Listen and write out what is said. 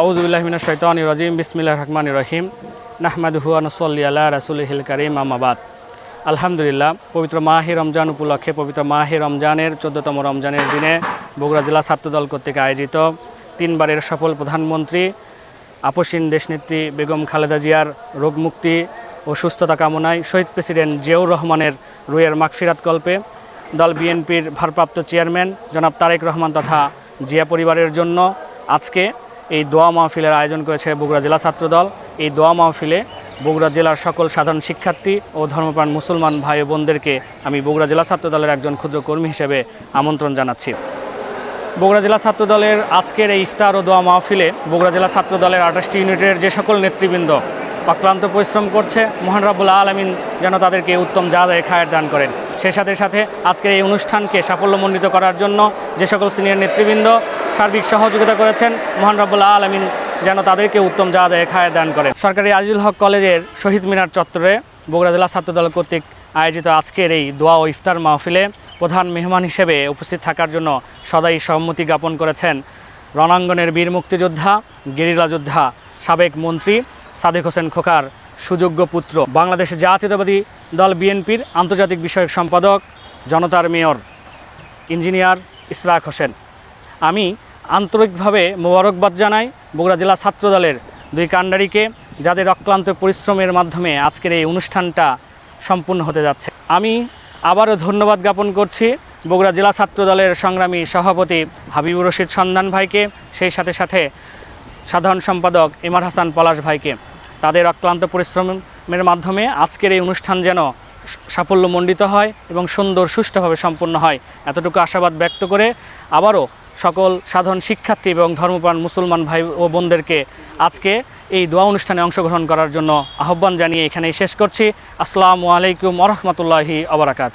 আউজুবিল্লাহমিনা শৈতান রাজিম বিসমিল্লাহ রহমান রহিম। নাহমাদুহু আনসল্লি আল্লাহ রাসুলহিল করিম আমাবাদ আলহামদুলিল্লাহ, পবিত্র মাহে রমজান উপলক্ষে, পবিত্র মাহে রমজানের চোদ্দতম রমজানের দিনে বগুড়া জেলা ছাত্রদল কর্তৃক আয়োজিত তিনবারের সফল প্রধানমন্ত্রী আপসীন দেশনেত্রী বেগম খালেদা জিয়ার রোগমুক্তি ও সুস্থতা কামনায় শহীদ প্রেসিডেন্ট জিয়াউর রহমানের রুয়ের মাগফিরাত কল্পে দল বিএনপির ভারপ্রাপ্ত চেয়ারম্যান জনাব তারেক রহমান তথা জিয়া পরিবারের জন্য আজকে এই দোয়া মাহফিলের আয়োজন করেছে বগুড়া জেলা ছাত্রদল। এই দোয়া মাহফিলে বগুড়া জেলার সকল সাধারণ শিক্ষার্থী ও ধর্মপ্রাণ মুসলমান ভাই বোনদেরকে আমি বগুড়া জেলা ছাত্র দলের একজন ক্ষুদ্র কর্মী হিসেবে আমন্ত্রণ জানাচ্ছি। বগুড়া জেলা ছাত্র দলের আজকের এই ইফতার ও দোয়া মাহফিলে বগুড়া জেলা ছাত্র দলের আঠাশটি ইউনিটের যে সকল নেতৃবৃন্দ অক্লান্ত পরিশ্রম করছে, মহান রাবুল আলমিন যেন তাদেরকে উত্তম জাদায় খায়ের দান করেন। সে সাথে সাথে আজকের এই অনুষ্ঠানকে সাফল্যমণ্ডিত করার জন্য যে সকল সিনিয়র নেতৃবৃন্দ সার্বিক সহযোগিতা করেছেন মহান রাবুল আলমিন, যেন তাদেরকে উত্তম জাদায় খায় দান করেন। সরকারি আজিজুল হক কলেজের শহীদ মিনার চত্বরে বগুড়া জেলা ছাত্রদল কর্তৃক আয়োজিত আজকের এই দোয়া ও ইফতার মাহফিলে প্রধান মেহমান হিসেবে উপস্থিত থাকার জন্য সদাই সম্মতি জ্ঞাপন করেছেন রণাঙ্গনের বীর মুক্তিযোদ্ধা, গেরিলা যোদ্ধা, সাবেক মন্ত্রী সাদেক হোসেন খোকার সুযোগ্য পুত্র। বাংলাদেশ জাতীয়তাবাদী দল বিএনপির আন্তর্জাতিক বিষয়ক সম্পাদক, জনতার মেয়র, ইঞ্জিনিয়ার ইসরাক হোসেন। আমি আন্তরিকভাবে মোবারকবাদ জানাই বগুড়া জেলা ছাত্রদলের দুই কাণ্ডারিকে, যাদের অক্লান্ত পরিশ্রমের মাধ্যমে আজকের এই অনুষ্ঠানটা সম্পূর্ণ হতে যাচ্ছে। আমি আবারও ধন্যবাদ জ্ঞাপন করছি বগুড়া জেলা ছাত্রদলের সংগ্রামী সভাপতি হাবিবুর রশিদ সন্ধান ভাইকে, সেই সাথে সাথে সাধারণ সম্পাদক ইমার হাসান পলাশ ভাইকে। তাদের অক্লান্ত পরিশ্রমের মাধ্যমে আজকের এই অনুষ্ঠান যেন সাফল্যমণ্ডিত হয় এবং সুন্দর সুষ্ঠুভাবে সম্পন্ন হয়। এতটুকু আশাবাদ ব্যক্ত করে আবারও সকল সাধারণ শিক্ষার্থী এবং ধর্মপ্রাণ মুসলমান ভাই ও বোনদেরকে আজকে এই দোয়া অনুষ্ঠানে অংশগ্রহণ করার জন্য আহ্বান জানিয়ে এখানেই শেষ করছি। আসসালামু আলাইকুম আরহামতুল্লাহি আবরাকাত